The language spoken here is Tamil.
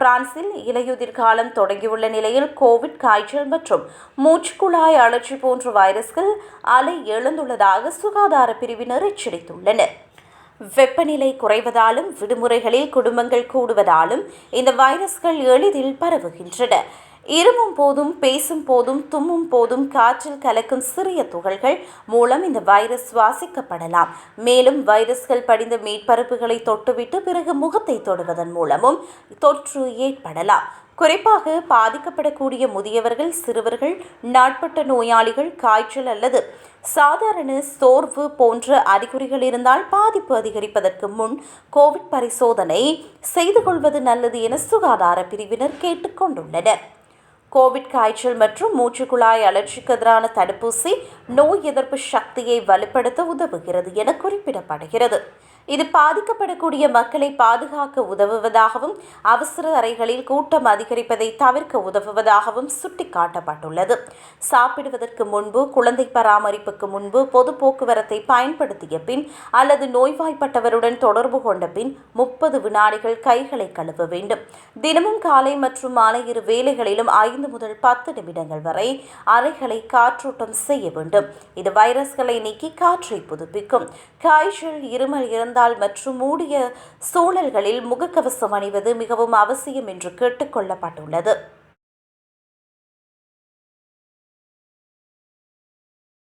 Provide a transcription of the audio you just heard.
பிரான்சில் இலையுதிர் காலம் தொடங்கியுள்ள நிலையில் கோவிட் காய்ச்சல் மற்றும் மூச்சுக்குழாய் அழற்சி போன்ற வைரஸ்கள் அலை எழுந்துள்ளதாக சுகாதார பிரிவினர் எச்சரித்துள்ளனர். வெப்பநிலை குறைவதாலும் விடுமுறைகளில் குடும்பங்கள் கூடுவதாலும் இந்த வைரஸ்கள் எளிதில் பரவுகின்றன. இருமும் போதும் பேசும் போதும் தும்மும் போதும் காற்றில் கலக்கும் சிறிய துகள்கள் மூலம் இந்த வைரஸ் சுவாசிக்கப்படலாம். மேலும் வைரஸ்கள் படிந்த மேற்பரப்புகளை தொட்டுவிட்டு பிறகு முகத்தை தொடுவதன் மூலமும் தொற்று ஏற்படலாம். குறிப்பாக பாதிக்கப்படக்கூடிய முதியவர்கள் சிறுவர்கள் நாட்பட்ட நோயாளிகள் காய்ச்சல் அல்லது சாதாரண சோர்வு போன்ற அறிகுறிகள் இருந்தால் பாதிப்பு அதிகரிப்பதற்கு முன் கோவிட் பரிசோதனை செய்து கொள்வது நல்லது என சுகாதார பிரிவினர் கேட்டுக்கொண்டுள்ளனர் கோவிட் காய்ச்சல் மற்றும் மூச்சுக்குழாய் அலர்ச்சிக்கு எதிரான தடுப்பூசி நோய் எதிர்ப்பு சக்தியை வலுப்படுத்த உதவுகிறது என குறிப்பிடப்படுகிறது. இது பாதிக்கப்படக்கூடிய மக்களை பாதுகாக்க உதவுவதாகவும் அவசர அறைகளில் கூட்டம் அதிகரிப்பதை தவிர்க்க உதவுவதாகவும் சுட்டிக்காட்டப்பட்டுள்ளது. சாப்பிடுவதற்கு முன்பு குழந்தை பராமரிப்புக்கு முன்பு பொது போக்குவரத்தை பயன்படுத்திய பின் அல்லது நோய்வாய்ப்பட்டவருடன் தொடர்பு கொண்ட பின் முப்பது வினாடிகள் கைகளை கழுவ வேண்டும். தினமும் காலை மற்றும் மாலை இரு வேளைகளிலும் ஐந்து முதல் பத்து நிமிடங்கள் வரை அறைகளை காற்றோட்டம் செய்ய வேண்டும். இது வைரஸ்களை நீக்கி காற்றை புதுப்பிக்கும். காய்ச்சல் இருமல் இருந்தால் மற்றும் மூடிய சூழல்களில் முகக்கவசம் அணிவது மிகவும் அவசியம் என்று கேட்டுக்கொள்ளப்பட்டுள்ளது